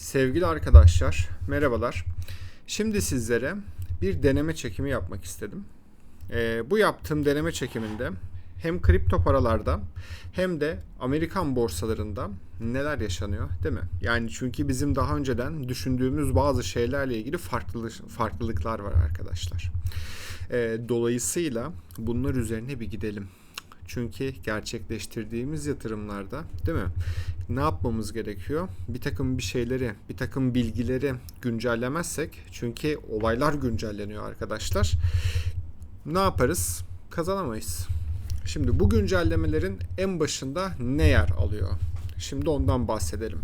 Sevgili arkadaşlar, merhabalar. Şimdi sizlere bir deneme çekimi yapmak istedim. Ee, bu yaptığım deneme çekiminde hem kripto paralarda hem de Amerikan borsalarında neler yaşanıyor değil mi? Yani çünkü bizim daha önceden düşündüğümüz bazı şeylerle ilgili farklılık, farklılıklar var arkadaşlar. Ee, dolayısıyla bunlar üzerine bir gidelim. Çünkü gerçekleştirdiğimiz yatırımlarda değil mi? Ne yapmamız gerekiyor? Bir takım bir şeyleri, bir takım bilgileri güncellemezsek çünkü olaylar güncelleniyor arkadaşlar. Ne yaparız? Kazanamayız. Şimdi bu güncellemelerin en başında ne yer alıyor? Şimdi ondan bahsedelim.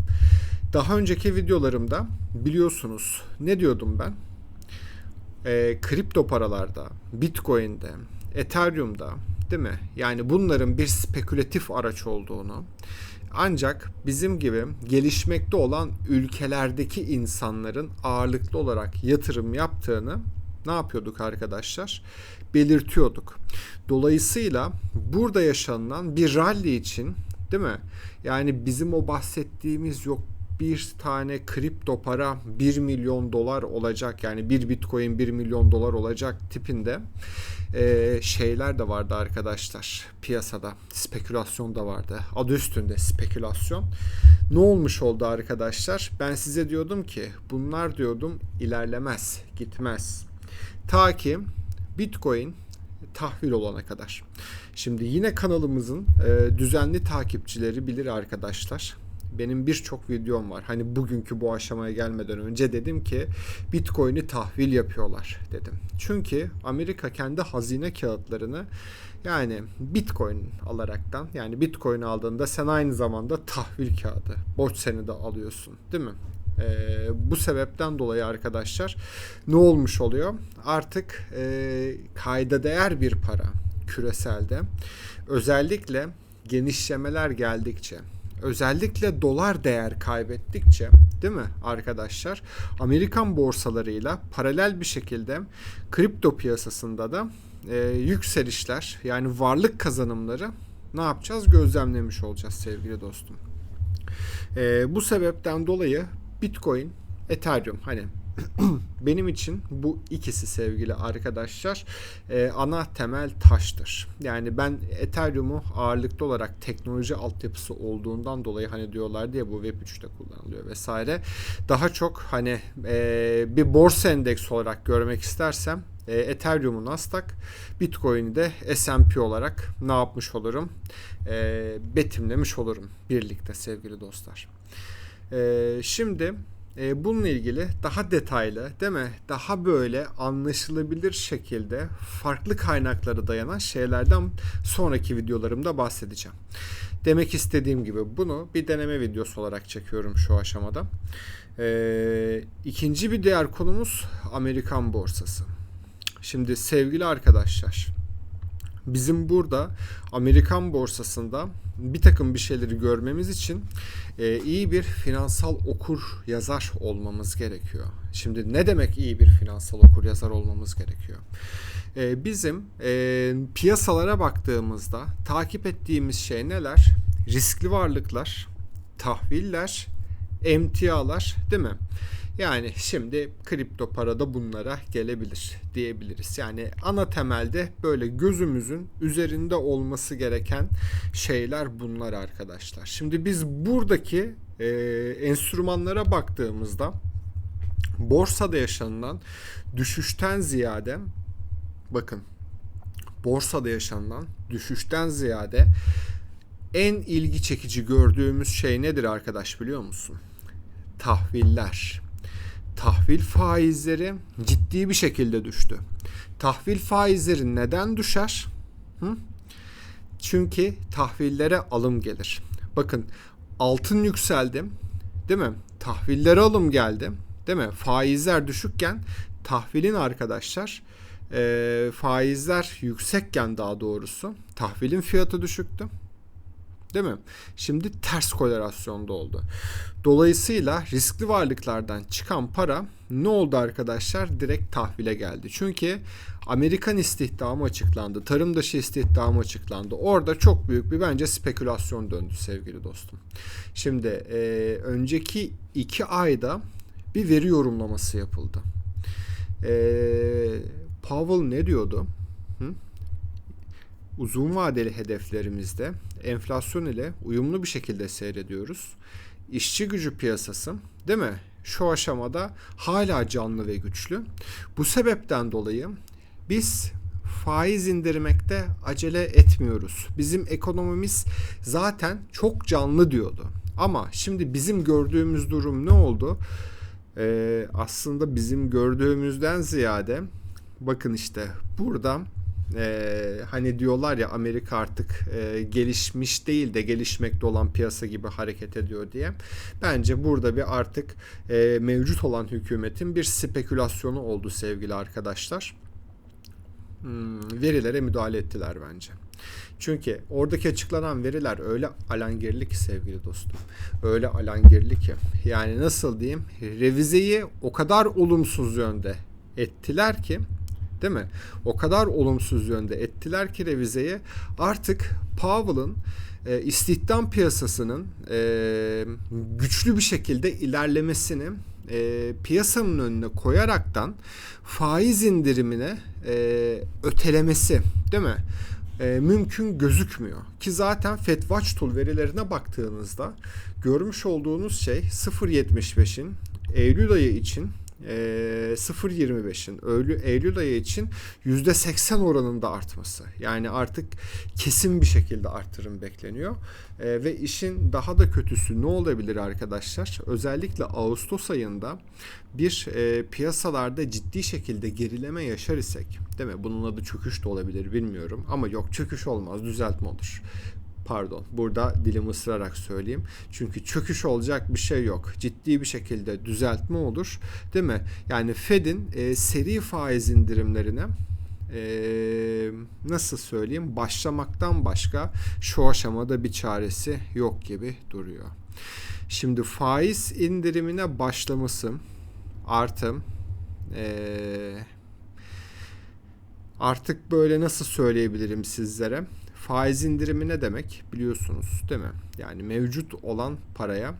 Daha önceki videolarımda biliyorsunuz ne diyordum ben? Ee, kripto paralarda, Bitcoin'de, Ethereum'da değil mi? Yani bunların bir spekülatif araç olduğunu ancak bizim gibi gelişmekte olan ülkelerdeki insanların ağırlıklı olarak yatırım yaptığını ne yapıyorduk arkadaşlar? Belirtiyorduk. Dolayısıyla burada yaşanılan bir rally için değil mi? Yani bizim o bahsettiğimiz yok bir tane kripto para 1 milyon dolar olacak. Yani bir bitcoin 1 milyon dolar olacak tipinde. E, şeyler de vardı arkadaşlar piyasada. Spekülasyon da vardı. Adı üstünde spekülasyon. Ne olmuş oldu arkadaşlar? Ben size diyordum ki bunlar diyordum ilerlemez gitmez. Ta ki bitcoin tahvil olana kadar. Şimdi yine kanalımızın e, düzenli takipçileri bilir arkadaşlar benim birçok videom var. Hani bugünkü bu aşamaya gelmeden önce dedim ki Bitcoin'i tahvil yapıyorlar dedim. Çünkü Amerika kendi hazine kağıtlarını yani Bitcoin alaraktan yani Bitcoin aldığında sen aynı zamanda tahvil kağıdı, borç senedi alıyorsun değil mi? Ee, bu sebepten dolayı arkadaşlar ne olmuş oluyor? Artık e, kayda değer bir para küreselde özellikle genişlemeler geldikçe özellikle dolar değer kaybettikçe değil mi arkadaşlar? Amerikan borsalarıyla paralel bir şekilde kripto piyasasında da e, yükselişler yani varlık kazanımları ne yapacağız? Gözlemlemiş olacağız sevgili dostum. E, bu sebepten dolayı Bitcoin, Ethereum hani benim için bu ikisi sevgili arkadaşlar e, ana temel taştır. Yani ben Ethereum'u ağırlıklı olarak teknoloji altyapısı olduğundan dolayı hani diyorlar diye bu Web 3'te kullanılıyor vesaire. Daha çok hani e, bir borsa endeksi olarak görmek istersem e, Ethereum'u Nasdaq, Bitcoin'i de S&P olarak ne yapmış olurum? E, betimlemiş olurum birlikte sevgili dostlar. E, şimdi e, bununla ilgili daha detaylı değil mi? Daha böyle anlaşılabilir şekilde farklı kaynaklara dayanan şeylerden sonraki videolarımda bahsedeceğim. Demek istediğim gibi bunu bir deneme videosu olarak çekiyorum şu aşamada. E, ikinci bir diğer konumuz Amerikan borsası. Şimdi sevgili arkadaşlar bizim burada Amerikan borsasında bir takım bir şeyleri görmemiz için e, iyi bir finansal okur yazar olmamız gerekiyor. Şimdi ne demek iyi bir finansal okur yazar olmamız gerekiyor? E, bizim e, piyasalara baktığımızda takip ettiğimiz şey neler? Riskli varlıklar, tahviller, emtialar değil mi? Yani şimdi kripto para da bunlara gelebilir diyebiliriz. Yani ana temelde böyle gözümüzün üzerinde olması gereken şeyler bunlar arkadaşlar. Şimdi biz buradaki e, enstrümanlara baktığımızda borsada yaşanılan düşüşten ziyade bakın borsada yaşanılan düşüşten ziyade en ilgi çekici gördüğümüz şey nedir arkadaş biliyor musun? Tahviller tahvil faizleri ciddi bir şekilde düştü. Tahvil faizleri neden düşer? Hı? Çünkü tahvillere alım gelir. Bakın altın yükseldi. Değil mi? Tahvillere alım geldi. Değil mi? Faizler düşükken tahvilin arkadaşlar e, faizler yüksekken daha doğrusu tahvilin fiyatı düşüktü. Değil mi? Şimdi ters korelasyonda oldu. Dolayısıyla riskli varlıklardan çıkan para ne oldu arkadaşlar? Direkt tahvile geldi. Çünkü Amerikan istihdamı açıklandı. Tarım dışı istihdamı açıklandı. Orada çok büyük bir bence spekülasyon döndü sevgili dostum. Şimdi e, önceki iki ayda bir veri yorumlaması yapıldı. E, Powell ne diyordu? Hı? Uzun vadeli hedeflerimizde enflasyon ile uyumlu bir şekilde seyrediyoruz. İşçi gücü piyasası değil mi? Şu aşamada hala canlı ve güçlü. Bu sebepten dolayı biz faiz indirmekte acele etmiyoruz. Bizim ekonomimiz zaten çok canlı diyordu. Ama şimdi bizim gördüğümüz durum ne oldu? Ee, aslında bizim gördüğümüzden ziyade bakın işte burada e, hani diyorlar ya Amerika artık e, gelişmiş değil de gelişmekte olan piyasa gibi hareket ediyor diye. Bence burada bir artık e, mevcut olan hükümetin bir spekülasyonu oldu sevgili arkadaşlar. Hmm, verilere müdahale ettiler bence. Çünkü oradaki açıklanan veriler öyle alangirli ki sevgili dostum. Öyle alangirli ki. Yani nasıl diyeyim? Revizeyi o kadar olumsuz yönde ettiler ki değil mi? O kadar olumsuz yönde ettiler ki revizeyi artık Powell'ın e, istihdam piyasasının e, güçlü bir şekilde ilerlemesini e, piyasanın önüne koyaraktan faiz indirimine e, ötelemesi değil mi? E, mümkün gözükmüyor. Ki zaten Fed Watch Tool verilerine baktığınızda görmüş olduğunuz şey 0.75'in Eylül ayı için e, 0.25'in Eylül, ayı için %80 oranında artması. Yani artık kesin bir şekilde artırım bekleniyor. E, ve işin daha da kötüsü ne olabilir arkadaşlar? Özellikle Ağustos ayında bir e, piyasalarda ciddi şekilde gerileme yaşar isek, değil mi? Bunun adı çöküş de olabilir bilmiyorum ama yok çöküş olmaz, düzeltme olur pardon burada dilimi ısırarak söyleyeyim. Çünkü çöküş olacak bir şey yok. Ciddi bir şekilde düzeltme olur. Değil mi? Yani Fed'in e, seri faiz indirimlerine e, nasıl söyleyeyim başlamaktan başka şu aşamada bir çaresi yok gibi duruyor. Şimdi faiz indirimine başlaması artı e, artık böyle nasıl söyleyebilirim sizlere faiz indirimi ne demek biliyorsunuz değil mi? Yani mevcut olan paraya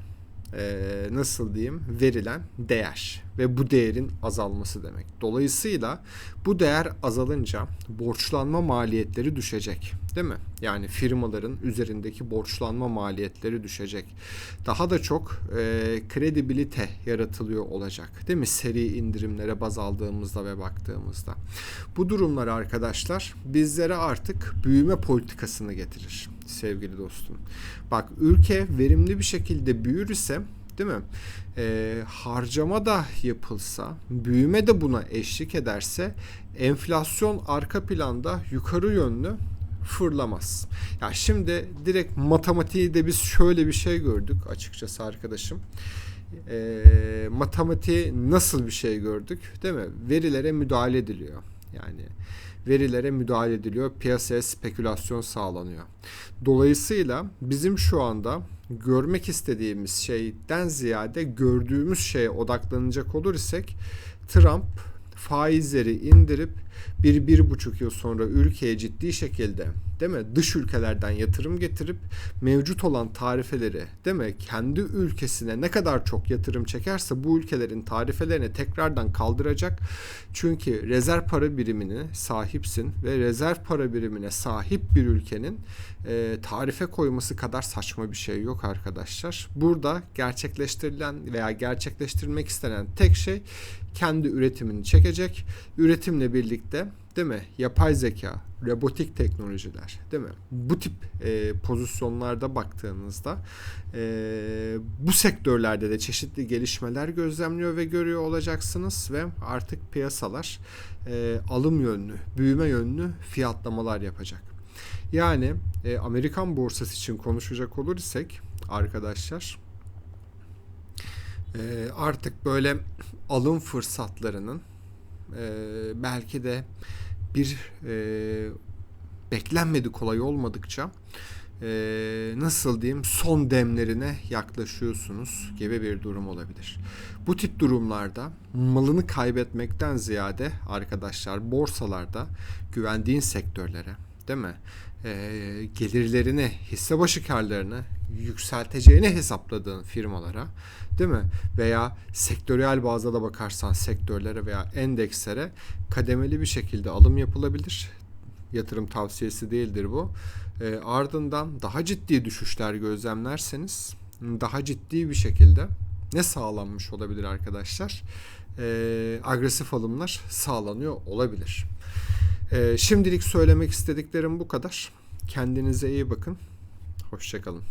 e, nasıl diyeyim verilen değer ve bu değerin azalması demek. Dolayısıyla bu değer azalınca borçlanma maliyetleri düşecek değil mi? Yani firmaların üzerindeki borçlanma maliyetleri düşecek. Daha da çok e, kredibilite yaratılıyor olacak değil mi? Seri indirimlere baz aldığımızda ve baktığımızda. Bu durumlar arkadaşlar bizlere artık büyüme politikasını getirir sevgili dostum. Bak ülke verimli bir şekilde büyür ise değil mi? E, harcama da yapılsa, büyüme de buna eşlik ederse enflasyon arka planda yukarı yönlü fırlamaz. Ya şimdi direkt matematiği de biz şöyle bir şey gördük açıkçası arkadaşım. E, matematiği nasıl bir şey gördük değil mi? Verilere müdahale ediliyor. Yani verilere müdahale ediliyor. Piyasaya spekülasyon sağlanıyor. Dolayısıyla bizim şu anda görmek istediğimiz şeyden ziyade gördüğümüz şeye odaklanacak olur isek Trump faizleri indirip bir, bir buçuk yıl sonra ülkeye ciddi şekilde değil mi dış ülkelerden yatırım getirip mevcut olan tarifeleri değil mi kendi ülkesine ne kadar çok yatırım çekerse bu ülkelerin tarifelerini tekrardan kaldıracak. Çünkü rezerv para birimine sahipsin ve rezerv para birimine sahip bir ülkenin e, tarife koyması kadar saçma bir şey yok arkadaşlar. Burada gerçekleştirilen veya gerçekleştirilmek istenen tek şey kendi üretimini çekecek. Üretimle birlikte değil mi? Yapay zeka, robotik teknolojiler değil mi? Bu tip e, pozisyonlarda baktığınızda e, bu sektörlerde de çeşitli gelişmeler gözlemliyor ve görüyor olacaksınız ve artık piyasalar e, alım yönlü, büyüme yönlü fiyatlamalar yapacak. Yani e, Amerikan borsası için konuşacak olur isek arkadaşlar e, artık böyle alım fırsatlarının e, belki de bir e, beklenmedik kolay olmadıkça e, nasıl diyeyim son demlerine yaklaşıyorsunuz gibi bir durum olabilir. Bu tip durumlarda malını kaybetmekten ziyade arkadaşlar borsalarda güvendiğin sektörlere değil mi? E, gelirlerini, hisse başı karlarını yükselteceğini hesapladığın firmalara değil mi? Veya sektörel bazda da bakarsan sektörlere veya endekslere kademeli bir şekilde alım yapılabilir. Yatırım tavsiyesi değildir bu. E, ardından daha ciddi düşüşler gözlemlerseniz daha ciddi bir şekilde ne sağlanmış olabilir arkadaşlar? E, agresif alımlar sağlanıyor olabilir. E, şimdilik söylemek istediklerim bu kadar. Kendinize iyi bakın. Hoşçakalın.